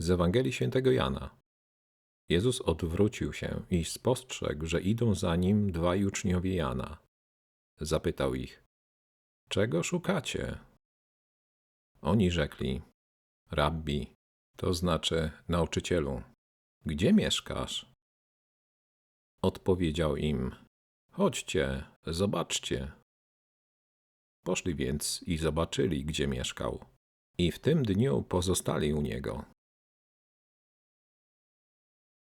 Z Ewangelii Świętego Jana. Jezus odwrócił się i spostrzegł, że idą za nim dwaj uczniowie Jana. Zapytał ich: Czego szukacie? Oni rzekli: Rabbi, to znaczy nauczycielu, gdzie mieszkasz? Odpowiedział im: Chodźcie, zobaczcie. Poszli więc i zobaczyli, gdzie mieszkał. I w tym dniu pozostali u niego.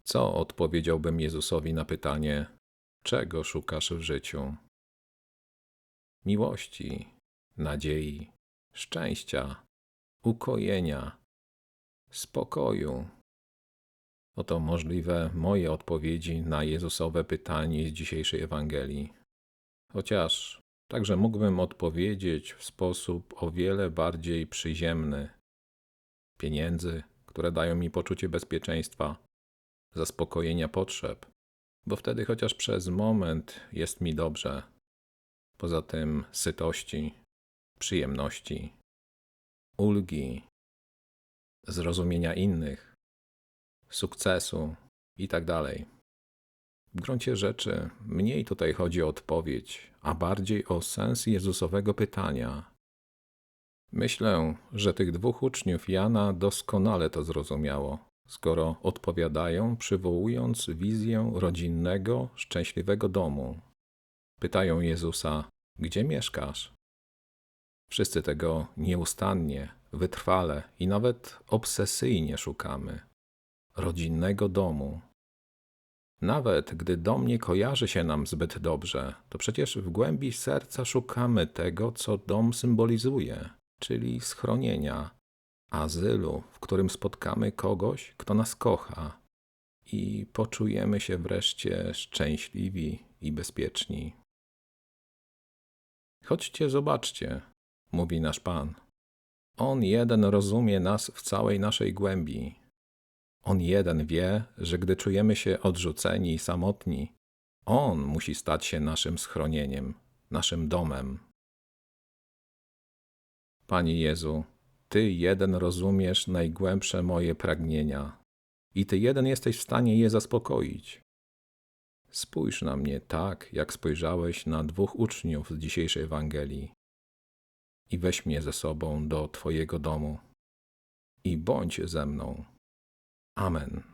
Co odpowiedziałbym Jezusowi na pytanie: Czego szukasz w życiu? Miłości, nadziei, szczęścia, ukojenia, spokoju. Oto możliwe moje odpowiedzi na Jezusowe pytanie z dzisiejszej Ewangelii. Chociaż także mógłbym odpowiedzieć w sposób o wiele bardziej przyziemny. Pieniędzy, które dają mi poczucie bezpieczeństwa, zaspokojenia potrzeb, bo wtedy chociaż przez moment jest mi dobrze. Poza tym sytości, przyjemności, ulgi, zrozumienia innych, sukcesu itd. W gruncie rzeczy mniej tutaj chodzi o odpowiedź, a bardziej o sens Jezusowego pytania. Myślę, że tych dwóch uczniów Jana doskonale to zrozumiało, skoro odpowiadają, przywołując wizję rodzinnego, szczęśliwego domu. Pytają Jezusa: Gdzie mieszkasz? Wszyscy tego nieustannie, wytrwale i nawet obsesyjnie szukamy rodzinnego domu. Nawet gdy dom nie kojarzy się nam zbyt dobrze, to przecież w głębi serca szukamy tego, co dom symbolizuje, czyli schronienia, azylu, w którym spotkamy kogoś, kto nas kocha i poczujemy się wreszcie szczęśliwi i bezpieczni. Chodźcie, zobaczcie, mówi nasz Pan. On jeden rozumie nas w całej naszej głębi. On jeden wie, że gdy czujemy się odrzuceni i samotni, On musi stać się naszym schronieniem, naszym domem. Panie Jezu, Ty jeden rozumiesz najgłębsze moje pragnienia i Ty jeden jesteś w stanie je zaspokoić. Spójrz na mnie tak, jak spojrzałeś na dwóch uczniów z dzisiejszej Ewangelii i weź mnie ze sobą do Twojego domu i bądź ze mną. Amen.